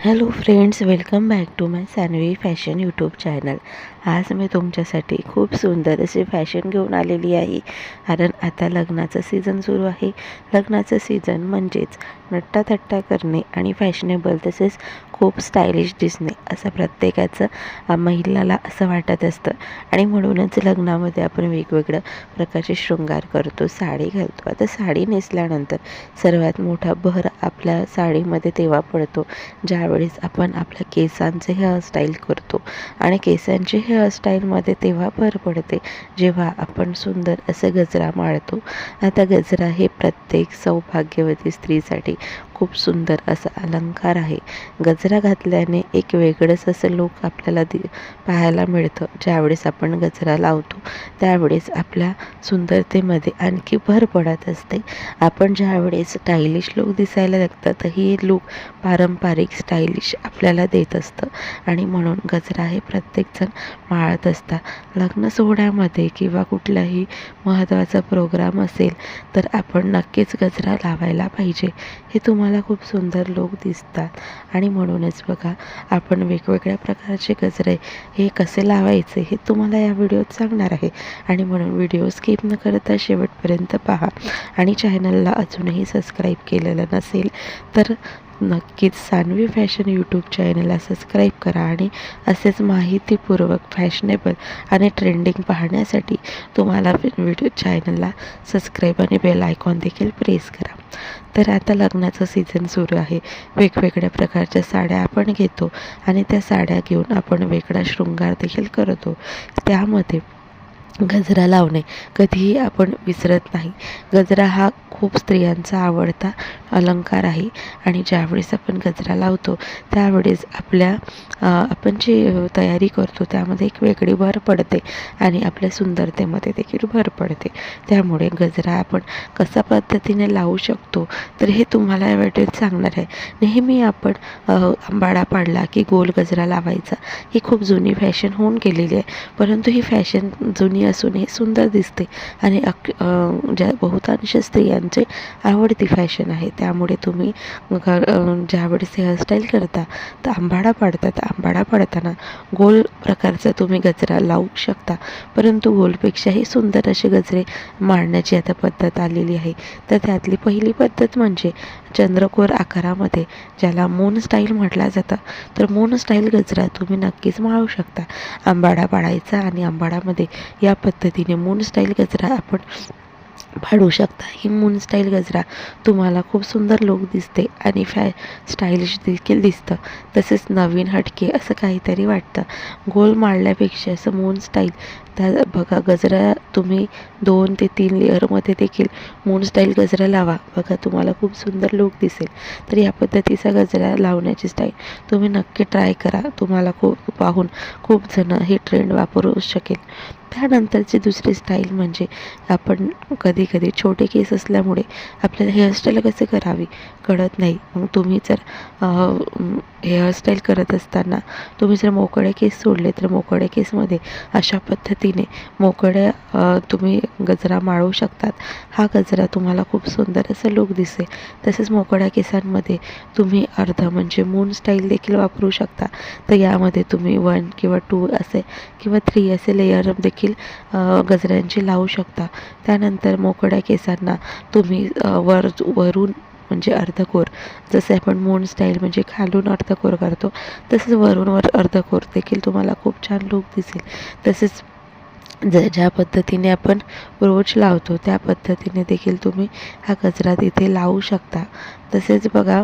Hello friends welcome back to my Sanvi fashion YouTube channel आज मी तुमच्यासाठी खूप सुंदर अशी फॅशन घेऊन आलेली आहे. कारण आता लग्नाचं सीझन सुरू आहे. लग्नाचं सीझन म्हणजेच नट्टाथट्टा करणे आणि फॅशनेबल तसेच खूप स्टायलिश दिसणे असं प्रत्येकाचं महिलाला असं वाटत असतं. आणि म्हणूनच लग्नामध्ये आपण वेगवेगळ्या प्रकारचे शृंगार करतो साडी घालतो. आता साडी नेसल्यानंतर सर्वात मोठा भर आपल्या साडीमध्ये तेव्हा पडतो ज्यावेळेस आपण आपल्या केसांचे हेअरस्टाईल करतो. आणि केसांचे हेअरस्टाईलमध्ये तेव्हा भर पडते जेव्हा आपण सुंदर असं गजरा माळतो. आता गजरा हे प्रत्येक सौभाग्यवती स्त्रीसाठी खूप सुंदर असा अलंकार आहे. गजरा घातल्याने एक वेगळंच असं लूक आपल्याला दि पाहायला मिळतं. ज्यावेळेस आपण गजरा लावतो त्यावेळेस आपल्या सुंदरतेमध्ये आणखी भर पडत असते. आपण ज्यावेळेस स्टायलिश लूक दिसायला लागतं तर ही लूक पारंपरिक स्टायलिश आपल्याला देत असतं. आणि म्हणून गजरा हे प्रत्येकजण माळत असतात. लग्न सोहळ्यामध्ये किंवा कुठलाही महत्त्वाचा प्रोग्राम असेल तर आपण नक्कीच गजरा लावायला पाहिजे. हे तुम्हाला खूप सुंदर लोक दिसतात. आणि म्हणूनच बघा आपण वेगवेगळ्या प्रकारचे गजरे हे कसे लावायचे हे तुम्हाला या व्हिडिओत सांगणार आहे. आणि म्हणून व्हिडिओ स्किप न करता शेवटपर्यंत पहा. आणि चॅनलला अजूनही सबस्क्राईब केलेलं नसेल तर नक्कीच सानवी फॅशन यूट्यूब चॅनलला सबस्क्राईब करा. आणि असेच माहितीपूर्वक फॅशनेबल आणि ट्रेंडिंग पाहण्यासाठी तुम्हाला व्हिडिओ चॅनलला सबस्क्राईब आणि बेल आयकॉन देखील प्रेस करा. तर आता लग्नाचं सीझन सुरू आहे. वेगवेगळ्या प्रकारच्या साड्या आपण घेतो आणि त्या साड्या घेऊन आपण वेगळा शृंगार देखील करतो. त्यामध्ये गजरा लावणे. कधीही आपण विसरत नाही. गजरा हा खूप स्त्रियांचा आवडता अलंकार आहे आणि ज्यावेळेस आपण गजरा लावतो त्यावेळेस आपल्या आपण जी तयारी करतो त्यामध्ये एक वेगळी भर पडते आणि आपल्या सुंदरतेमध्ये देखील भर पडते. त्यामुळे गजरा आपण कशा पद्धतीने लावू शकतो तर हे तुम्हाला या व्हिडिओत सांगणार आहे. नेहमी आपण आंबाडा पाडला की गोल गजरा लावायचा. ही खूप जुनी फॅशन होऊन गेलेली आहे. परंतु ही फॅशन जुनी असूनही सुंदर दिसते. आणि अक ज्या बहुतांश स्त्रियांचे आवडती फॅशन आहे. त्यामुळे तुम्ही ग- ज्यावेळेस हेअरस्टाईल करता तर आंबाडा पाडता तर आंबाडा पाडताना गोल प्रकारचा तुम्ही गजरा लावू शकता. परंतु गोलपेक्षाही सुंदर असे गजरे मांडण्याची आता पद्धत आलेली आहे. तर त्यातली पहिली पद्धत म्हणजे चंद्रकोर आकारामध्ये ज्याला मून स्टाईल म्हटलं जातं तर मून स्टाईल गजरा तुम्ही नक्कीच माळू शकता. आंबाडा पाडायचा आणि आंबाडामध्ये या पद्धतीने मून स्टाईल गजरा आपण पाडू शकता. ही मून स्टाईल गजरा तुम्हाला खूप सुंदर लुक दिसते आणि फॅ स्टाईलिश देखील दिसतं. तसेच नवीन हटके असं काहीतरी वाटतं. गोल माळल्यापेक्षा असं मून स्टाईल त्या बघा गजरा तुम्ही दोन ते तीन लेअरमध्ये देखील मून स्टाईल गजरा लावा. बघा तुम्हाला खूप सुंदर लुक दिसेल. तर या पद्धतीचा गजरा लावण्याची स्टाईल तुम्ही नक्की ट्राय करा. तुम्हाला खूप पाहून खूप जण हे ट्रेंड वापरू शकेल. त्यानंतरची दुसरी स्टाईल म्हणजे आपण कधी कधी छोटे केस असल्यामुळे आपल्याला हेअरस्टाईल कसे करावी कळत नाही. मग तुम्ही जर हेअरस्टाईल करत असताना तुम्ही जर मोकळे केस सोडले तर मोकळ्या केसमध्ये अशा पद्धतीने मोकळ्या तुम्ही गजरा माळू शकतात. हा गजरा तुम्हाला खूप सुंदर असं लुक दिसेल. तसेच मोकळ्या केसांमध्ये तुम्ही अर्ध म्हणजे मून स्टाईल देखील वापरू शकता. तर यामध्ये तुम्ही वन किंवा टू असे किंवा थ्री असे लेयर देखील देखील गजऱ्यांचे लावू शकता. त्यानंतर मोकळ्या केसांना तुम्ही वर वरून म्हणजे अर्धकोर जसे आपण मून स्टाईल म्हणजे खालून अर्धकोर करतो तसेच वरून वर अर्धकोर देखील तुम्हाला खूप छान लुक दिसेल. तसेच ज ज्या पद्धतीने आपण रोज लावतो त्या पद्धतीने देखील तुम्ही हा गजरा तिथे लावू शकता. तसेच बघा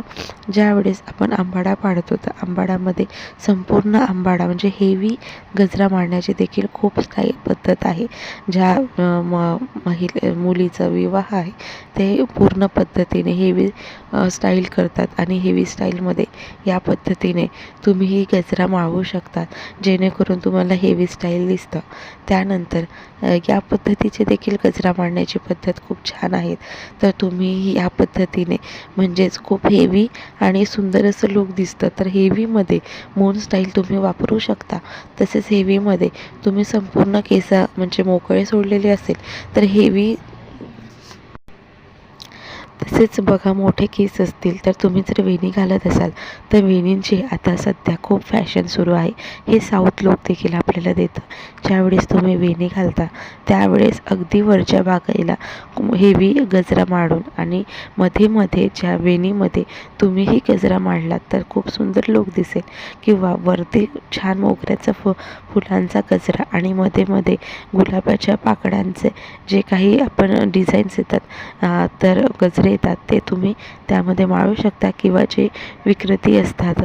ज्यावेळेस आपण आंबाडा पाडतो तर आंबाडामध्ये संपूर्ण आंबाडा म्हणजे हेवी गजरा मारण्याची देखील खूप काही पद्धत आहे. ज्या म महिले मुलीचा विवाह आहे ते पूर्ण पद्धतीने हेवी स्टाईल करतात आणि हेवी स्टाईलमध्ये या पद्धतीने तुम्ही ही गजरा माळवू शकतात जेणेकरून तुम्हाला हेवी स्टाईल दिसतं. त्यानंतर या पद्धतीचे देखील गजरा मांडण्याची पद्धत खूप छान आहेत. तर तुम्ही या पद्धतीने म्हणजे म्हणजेच खूप हेवी आणि सुंदर असं लुक दिसतं. तर हेवीमध्ये मून स्टाईल तुम्ही वापरू शकता. तसेच हेवीमध्ये तुम्ही संपूर्ण केसा म्हणजे मोकळे सोडलेले असेल तर हेवी तसेच बघा मोठे केस असतील तर तुम्ही जर वेणी घालत असाल तर वेणींची आता सध्या खूप फॅशन सुरू आहे. हे साऊथ लोक देखील आपल्याला देतं ज्यावेळेस तुम्ही वेणी घालता त्यावेळेस अगदी वरच्या बागाईला हेवी गजरा मारून आणि मध्ये मध्ये ज्या वेणीमध्ये तुम्हीही गजरा मांडलात तर खूप सुंदर लोक दिसेल. किंवा वरती छान मोगऱ्याचा फु फुलांचा गजरा आणि मध्ये मध्ये गुलाबाच्या पाकड्यांचे जे काही आपण डिझाईन्स येतात तर गजरे येतात. ते तुम्ही त्यामध्ये माळू शकता किंवा जे विकृती असतात.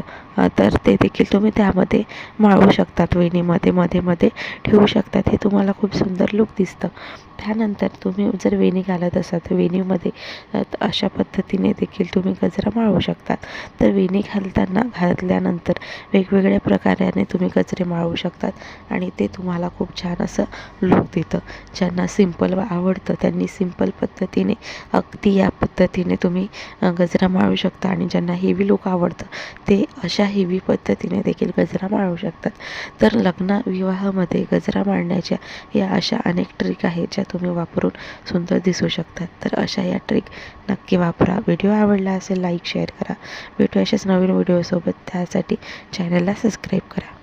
तर ते देखील तुम्ही त्यामध्ये माळू शकतात वेणीमध्ये मध्ये मध्ये ठेवू शकतात. हे तुम्हाला खूप सुंदर लुक दिसतं. त्यानंतर तुम्ही जर वेणी घालत असाल तर वेणीमध्ये अशा पद्धतीने देखील तुम्ही गजरा माळू शकतात. तर वेणी घालताना घातल्यानंतर वेगवेगळ्या प्रकाराने तुम्ही गजरे माळू शकतात आणि ते तुम्हाला खूप छान असं लुक देतं. ज्यांना सिंपल आवडतं त्यांनी सिंपल पद्धतीने अगदी या पद्धतीने तुम्ही गजरा माळू शकता आणि ज्यांना हेवी लुक आवडतं ते अशा हेवी पद्धतीने देखील गजरा माळू शकतात. तर लग्न विवाहामध्ये गजरा माळण्याच्या या अशा अनेक ट्रिक आहेत ज्या तुम्ही वापरून सुंदर दिसू शकतात. तर अशा या ट्रिक नक्की वापरा. व्हिडिओ आवडला असेल लाईक शेअर करा. भेटू अशाच नवीन व्हिडिओसोबत त्यासाठी चॅनलला सबस्क्राईब करा.